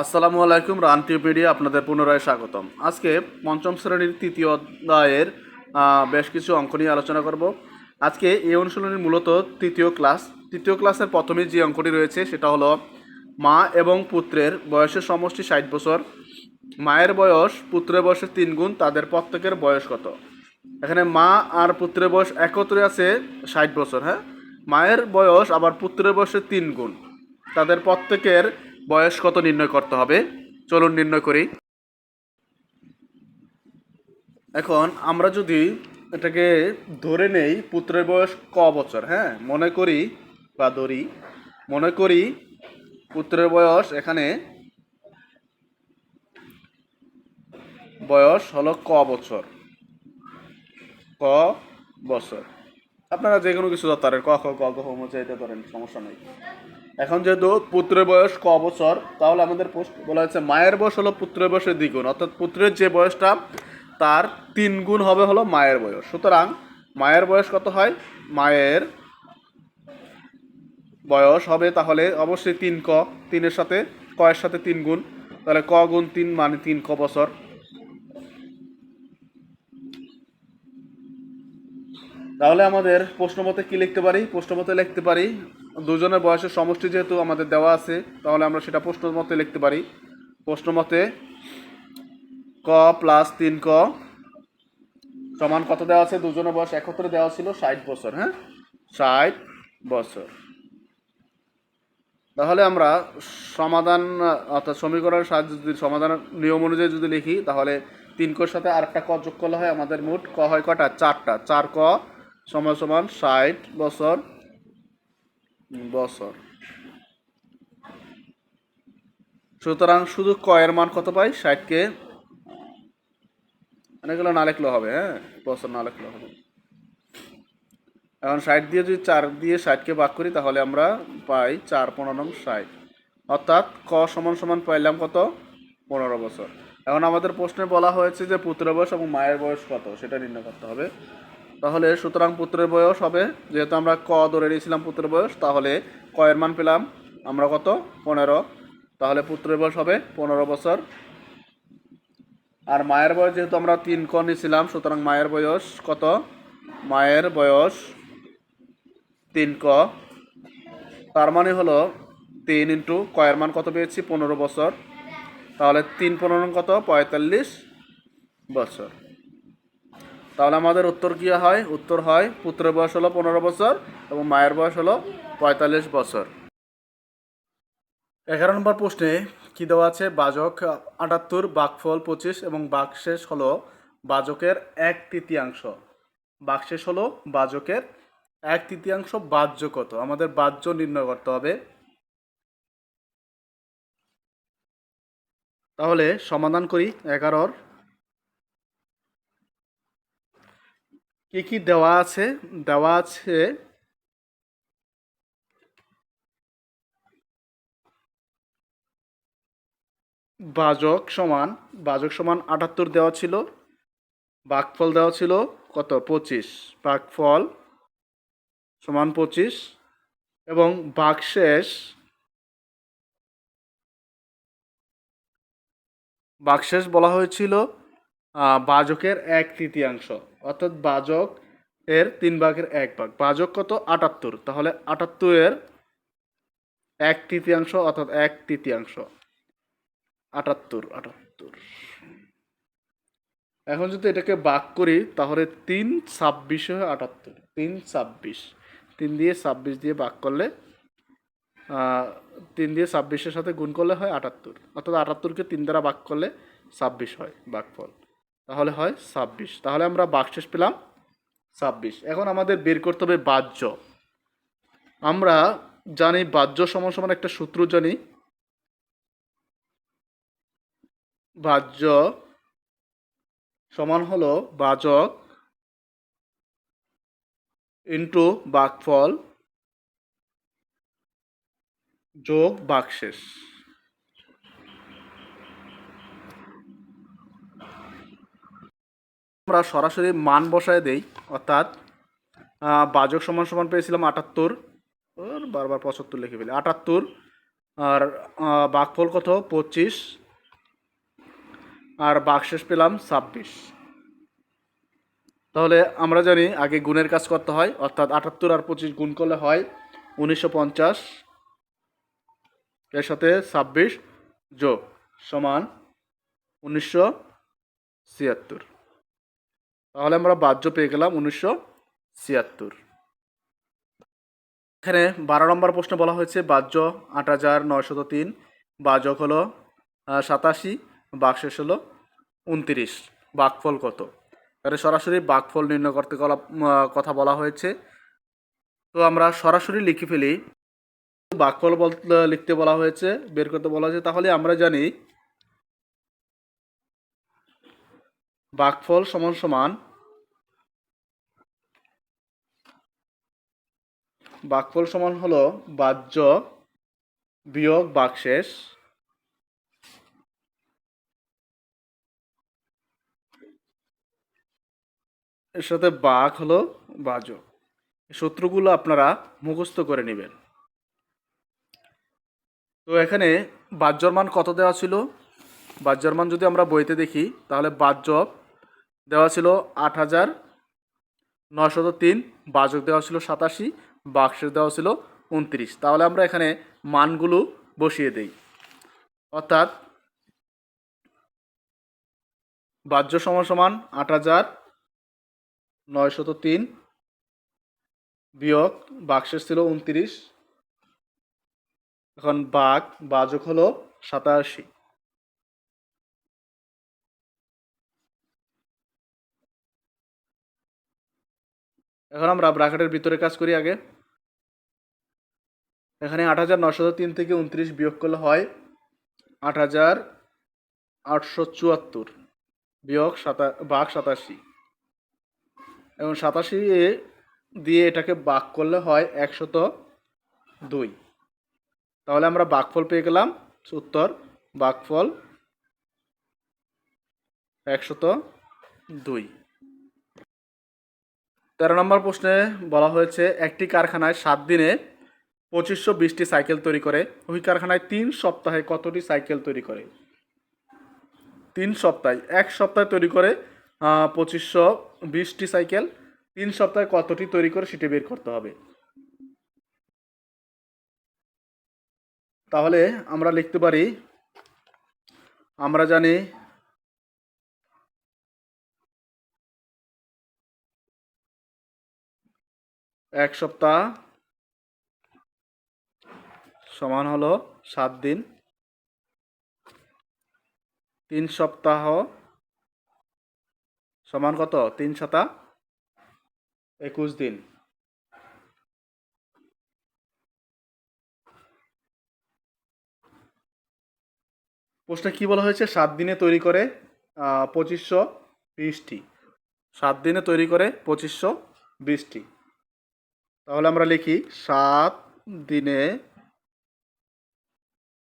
আসসালামু আলাইকুম রানটিউপিডিয়া আপনাদের পুনরায় স্বাগতম। আজকে পঞ্চম শ্রেণির তৃতীয় অধ্যায়ের বেশ কিছু অঙ্ক নিয়ে আলোচনা করব। আজকে এই অনুশীলনীর মূলত তৃতীয় ক্লাস। তৃতীয় ক্লাসের প্রথমে যে অঙ্কটি রয়েছে সেটা হলো, মা এবং পুত্রের বয়সের সমষ্টি ষাট বছর। মায়ের বয়স পুত্রের বয়সের তিন গুণ, তাদের প্রত্যেকের বয়স কত? এখানে মা আর পুত্রের বয়স একত্রে আছে ষাট বছর হ্যাঁ? মায়ের বয়স আবার পুত্রের বয়সের তিন গুণ, তাদের প্রত্যেকের বয়স কত নির্ণয় করতে হবে? চলুন নির্ণয় করি। এখন আমরা যদি এটাকে ধরে নেই, পুত্রের বয়স ক বছর হ্যাঁ? মনে করি বা ধরি, মনে করি পুত্রের বয়স এখানে বয়স হলো ক বছর। ক বছর। আপনারা যে কোনো কিছু ধরতে পারেন, ক, খ, গ, ঘ চাইতে পারেন, সমস্যা নেই। এখন যেহেতু পুত্রের বয়স ক বছর, তাহলে আমাদের পোস্ট বলা হয়েছে, মায়ের বয়স হলো পুত্রের বয়সের দ্বিগুণ, অর্থাৎ পুত্রের যে বয়সটা, তার তিন গুণ হবে হলো মায়ের বয়স। সুতরাং মায়ের বয়স কত হয়? মায়ের বয়স হবে তাহলে অবশ্যই তিন ক, তিনের সাথে কয়ের সাথে তিন গুণ তাহলে ক গুণ তিন মানে তিন ক বছর। তাহলে আমাদের প্রশ্ন মতে কি লিখতে পারি? প্রশ্ন মতে লিখতে পারি, দুজনের বয়সের সমষ্টি যেহেতু আমাদের দেওয়া আছে, তাহলে আমরা সেটা প্রশ্ন মতে লিখতে পারি। প্রশ্ন মতে ক প্লাস তিন ক সমান কত দেওয়া আছে? দুজনের বয়স একত্রে দেওয়া ছিল ষাট বছর হ্যাঁ? ষাট বছর। তাহলে আমরা সমাধান, অর্থাৎ সমীকরণের সাহায্যে যদি সমাধান নিয়ম অনুযায়ী যদি লিখি, তাহলে তিন কর সাথে আরেকটা ক যোগ করলে হয় আমাদের মোট ক হয় কটা? চারটা। চার ক সমান সমান ষাট বছর বছর। সুতরাং শুধু ক এর মান কত পাই? ষাটকে অনেকগুলো না লিখলেও হবে হ্যাঁ? বছর না লিখলেও হবে। এখন ষাট দিয়ে যদি চার দিয়ে ষাটকে ভাগ করি, তাহলে আমরা পাই চার পনেরো ষাট। অর্থাৎ ক সমান সমান পাইলাম কত? পনেরো বছর। এখন আমাদের প্রশ্নে বলা হয়েছে যে পুত্রের বয়স এবং মায়ের বয়স কত? সেটা নির্ণয় করতে হবে। তাহলে সুতরাং পুত্রের বয়স হবে, যেহেতু আমরা ক ধরে নিয়েছিলাম পুত্রের বয়স, তাহলে ক এর মান পেলাম আমরা কত? পনেরো। তাহলে পুত্রের বয়স হবে পনেরো বছর। আর মায়ের বয়স যেহেতু আমরা তিন ক নিয়েছিলাম, সুতরাং মায়ের বয়স কত? মায়ের বয়স তিন ক। তার মানে হলো তিন ইন্টু কয়ের মান কত পেয়েছি? পনেরো বছর। তাহলে তিন পনেরো কত? পঁয়তাল্লিশ বছর। তাহলে আমাদের উত্তর কী হয়? উত্তর হয় পুত্রের বয়স হলো পনেরো বছর এবং মায়ের বয়স হলো পঁয়তাল্লিশ বছর। এগারো নম্বর প্রশ্নে কি দেওয়া আছে? বাজক আটাত্তর বাঘফল পঁচিশ এবং বাকশেষ হলো বাজকের এক তৃতীয়াংশ। বাকশেষ হলো বাজকের এক তৃতীয়াংশ বাহ্য কত? আমাদের বাহ্য নির্ণয় করতে হবে। তাহলে সমাধান করি এগারোর। কি কি দেওয়া আছে? দেওয়া আছে বাজক সমান বাজক সমান আটাত্তর দেওয়া ছিল। বাঘফল দেওয়া ছিল কত? পঁচিশ। বাঘফল সমান পঁচিশ। এবং বাকশেষ বাকশেষ বলা হয়েছিল বাজকের এক তৃতীয়াংশ। অর্থাৎ বাজক এর তিন ভাগের এক ভাগ। বাজক কত? আটাত্তর। তাহলে আটাত্তরের এক তৃতীয়াংশ অর্থাৎ এক তৃতীয়াংশ। আটাত্তর আটাত্তর। এখন যদি এটাকে বাক করি, তাহলে তিন ছাব্বিশে হয় আটাত্তর। তিন ছাব্বিশ। তিন দিয়ে ছাব্বিশ দিয়ে বাক করলে তিন দিয়ে ছাব্বিশের সাথে গুণ করলে হয় আটাত্তর। অর্থাৎ আটাত্তরকে তিন দ্বারা বাক করলে ছাব্বিশ হয় বাকফল। তাহলে হয় ছাব্বিশ। তাহলে আমরা বাকশেষ পেলাম ছাব্বিশ। এখন আমাদের বের করতে হবে বাহ্য। আমরা জানি বাহ্য সমান সমান একটা সূত্র জানি। বাহ্য সমান হলো বাজক ইন্টু বাকফল যোগ বাকশেষ আমরা সরাসরি মান বসায় দেই, অর্থাৎ বাজক সমান সমান পেয়েছিলাম আটাত্তর বারবার পঁচাত্তর লিখে ফেলি, আটাত্তর, আর বাঘফল কত? পঁচিশ, আর বাঘশেষ পেলাম ছাব্বিশ। তাহলে আমরা জানি আগে গুণের কাজ করতে হয়, অর্থাৎ আটাত্তর আর পঁচিশ গুণ করলে হয় উনিশশো পঞ্চাশ, এর সাথে ছাব্বিশ যোগ সমান উনিশশো ছিয়াত্তর। তাহলে আমরা বাহ্য পেয়ে গেলাম উনিশশো ছিয়াত্তর। এখানে বারো নম্বর প্রশ্ন বলা হয়েছে, বাহ্য আট হাজার নয়শত তিন বাজক হলো সাতাশি বাকশেষ হলো উনত্রিশ, বাকফল কত? তাহলে সরাসরি বাকফল নির্ণয় করতে কথা বলা হয়েছে। তো আমরা সরাসরি লিখে ফেলি, বাকফল বল লিখতে বলা হয়েছে, বের করতে বলা হয়েছে, তাহলে আমরা জানি বাকফল সমান সমান বাকফল সমান হলো বাহ্য বিয়োগ বাকশেষ। এর সাথে বাঘ হলো এই সূত্রগুলো আপনারা মুখস্থ করে নেবেন। তো এখানে বাহ্যর মান কত দেওয়া ছিল? বাহ্যর মান যদি আমরা বইতে দেখি, তাহলে বাহ্য দেওয়া ছিল আট হাজার নশত তিন, বাজক দেওয়া ছিল সাতাশি, বাক্সের দেওয়া ছিল উনত্রিশ। তাহলে আমরা এখানে মানগুলো বসিয়ে দেই। অর্থাৎ বাহ্য সমান আট হাজার নয়শত তিন বিয়োগ বাক্সের ছিল উনত্রিশ। এখন বাঘ বাজক হলো সাতাশি। এখন আমরা ব্রাকেটের ভিতরে কাজ করি আগে। এখানে আট হাজার নশো তিন থেকে উনত্রিশ বিয়োগ করলে হয় আট হাজার আটশো চুয়াত্তর বিয়োগ সাতা বাঘ সাতাশি। এবং সাতাশি দিয়ে এটাকে বাঘ করলে হয় একশত দুই। তাহলে আমরা বাঘফল পেয়ে গেলাম, উত্তর বাঘফল একশত দুই। তেরো নম্বর প্রশ্নে বলা হয়েছে, একটি কারখানায় সাত দিনে পঁচিশশো বিশটি সাইকেল তৈরি করে। ওই কারখানায় তিন সপ্তাহে কতটি সাইকেল তৈরি করে? তিন সপ্তাহে, এক সপ্তাহে তৈরি করে পঁচিশশো বিশটি সাইকেল, তিন সপ্তাহে কতটি তৈরি করে সেটি বের করতে হবে। তাহলে আমরা লিখতে পারি, আমরা জানি এক সপ্তাহ সমান হলো সাত দিন। তিন সপ্তাহ সমান কত? তিন সাতা একুশ দিন। পোস্টটা কি বলা হয়েছে? সাত দিনে তৈরি করে পঁচিশশো বিশটি। সাত দিনে তৈরি করে পঁচিশশো বিশটি। তাহলে আমরা লিখি, সাত দিনে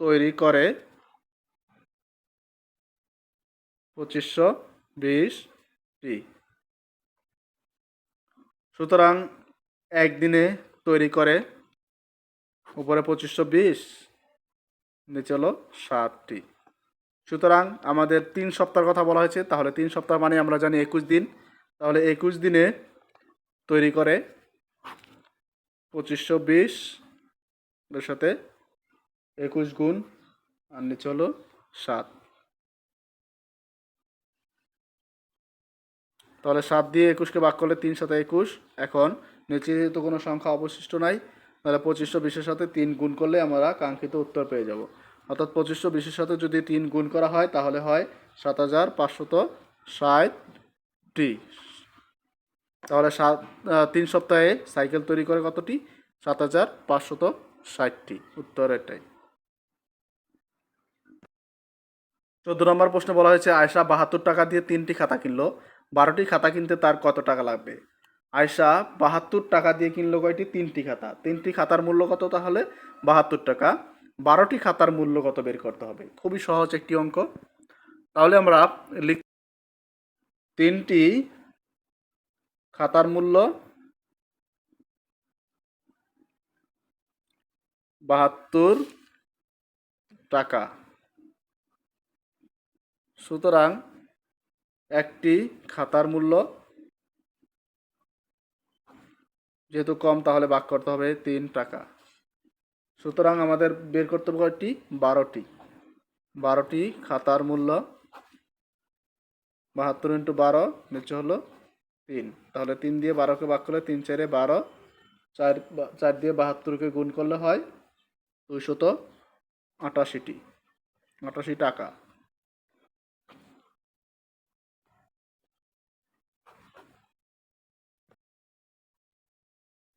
তৈরি করে পঁচিশশো বিশটি। সুতরাং একদিনে তৈরি করে উপরে পঁচিশশো বিশ, নিচে হলো সাতটি। সুতরাং আমাদের তিন সপ্তাহের কথা বলা হয়েছে, তাহলে তিন সপ্তাহ মানে আমরা জানি একুশ দিন। তাহলে একুশ দিনে তৈরি করে পঁচিশশো বিশ এর সাথে একুশ গুণ, আর নিচে হলো সাত। তাহলে সাত দিয়ে একুশকে ভাগ করলে তিন সাথে একুশ। এখন নিচে যেহেতু কোনো সংখ্যা অবশিষ্ট নাই, তাহলে পঁচিশশো বিশের সাথে তিন গুণ করলে আমরা কাঙ্ক্ষিত উত্তর পেয়ে যাব। অর্থাৎ পঁচিশশো বিশের সাথে যদি তিন গুণ করা হয়, তাহলে হয় সাত হাজার পাঁচশত ষাটটি তাহলে সাত তিন সপ্তাহে সাইকেল তৈরি করে কতটি? সাত হাজার পাঁচশত ষাটটি। উত্তর এটাই। চোদ্দ নম্বর প্রশ্নে বলা হয়েছে আয়সা বাহাত্তর টাকা দিয়ে তিনটি খাতা কিনলো। বারোটি খাতা কিনতে তার কত টাকা লাগবে? আয়সা বাহাত্তর টাকা দিয়ে কিনলো কয়টি? তিনটি খাতা। তিনটি খাতার মূল্য কত তাহলে? বাহাত্তর টাকা। বারোটি খাতার মূল্য কত বের করতে হবে? খুবই সহজ একটি অঙ্ক। তাহলে আমরা লিখ তিনটি খাতার মূল্য বাহাত্তর টাকা। সুতরাং একটি খাতার মূল্য যেহেতু কম, তাহলে ভাগ করতে হবে তিন টাকা। সুতরাং আমাদের বের করতে হবে কয়টি? বারোটি। বারোটি খাতার মূল্য। বাহাত্তর ইন্টু বারো নিচে হলো তিন। তাহলে তিন দিয়ে বারোকে ভাগ করলে তিন চারে বারো, চার চার দিয়ে বাহাত্তরকে গুণ করলে হয় দুইশত আটাশিটি। আটাশি টাকা।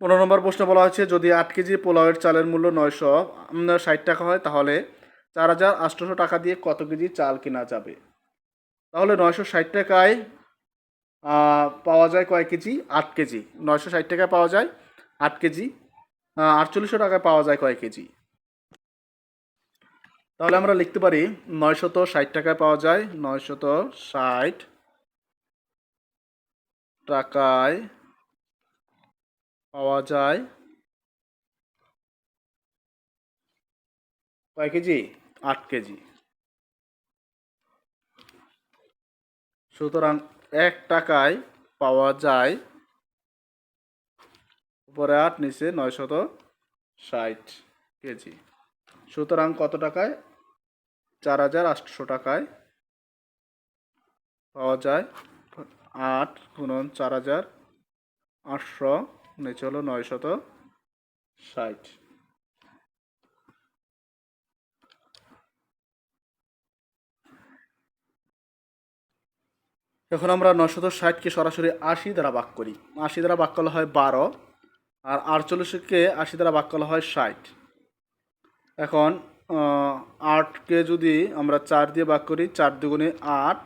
পনেরো নম্বর প্রশ্ন বলা হয়েছে, যদি আট কেজি পোলাওয়ের চালের মূল্য নয়শো ষাট টাকা হয়, তাহলে চার হাজার আটশোশো টাকা দিয়ে কত কেজি চাল কেনা যাবে? তাহলে নয়শো ষাট টাকায় পাওয়া যায় কয় কেজি? আট কেজি। নয়শো ষাট টাকায় পাওয়া যায়, আট কেজি। আটচল্লিশশো টাকায় পাওয়া যায় কয় কেজি। তাহলে আমরা লিখতে পারি নয়শত ষাট টাকায় পাওয়া যায়, নয়শত ষাট টাকায় পাওয়া যায় কয় কেজি? আট কেজি। সুতরাং এক টাকায় পাওয়া যায়। উপরে আট, নিচে নয়শত ষাট কেজি। সুতরাং কত টাকায়? চার হাজার আটশো টাকায় পাওয়া যায়। আট গুণন চার হাজার আটশো, নিচে হলো নয়শত ষাট। এখন আমরা নশত ষাটকে সরাসরি আশি দ্বারা ভাগ করি। আশি দ্বারা ভাগ করা হয় বারো, আর আটচল্লিশকে আশি দ্বারা ভাগ করা হয় ষাট। এখন আটকে যদি আমরা চার দিয়ে ভাগ করি, চার দুগুণে আট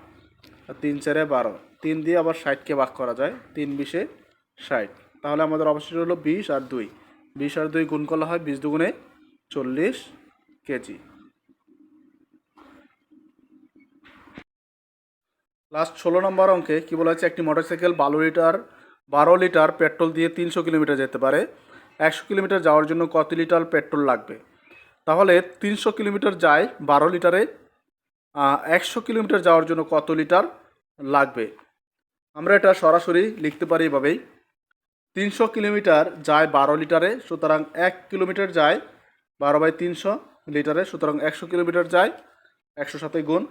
তিন চারে বারো। তিন দিয়ে আবার ষাটকে ভাগ করা যায়, তিন বিশে ষাট। তাহলে আমাদের অবশিষ্ট হলো বিশ আর দুই। বিশ আর দুই গুণ করলে হয় বিশ দুগুণে চল্লিশ কেজি। লাস্ট ষোলো নম্বর অঙ্কে কি বলা হচ্ছে একটি মোটরসাইকেল বারো লিটার বারো লিটার পেট্রোল দিয়ে তিনশো কিলোমিটার যেতে পারে। একশো কিলোমিটার যাওয়ার জন্য কত লিটার পেট্রোল লাগবে? তাহলে তিনশো কিলোমিটার যায় বারো লিটারে একশো কিলোমিটার যাওয়ার জন্য কত লিটার লাগবে? আমরা এটা সরাসরি লিখতে পারি এভাবেই। তিনশো কিলোমিটার যায় বারো লিটারে, সুতরাং এক কিলোমিটার যায় বারো বাই তিনশো লিটারে, সুতরাং একশো কিলোমিটার যায়, একশো সাথে গুণ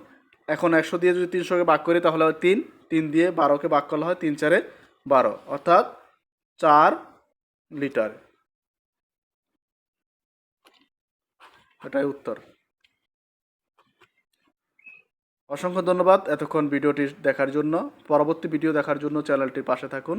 এখন একশো দিয়ে যদি তিনশোকে ভাগ করি তাহলে হয় তিন তিন দিয়ে বারোকে ভাগ করলে হয় তিন চারে বারো। অর্থাৎ চার লিটার। এটাই উত্তর। অসংখ্য ধন্যবাদ এতক্ষণ ভিডিওটি দেখার জন্য। পরবর্তী ভিডিও দেখার জন্য চ্যানেলটির পাশে থাকুন।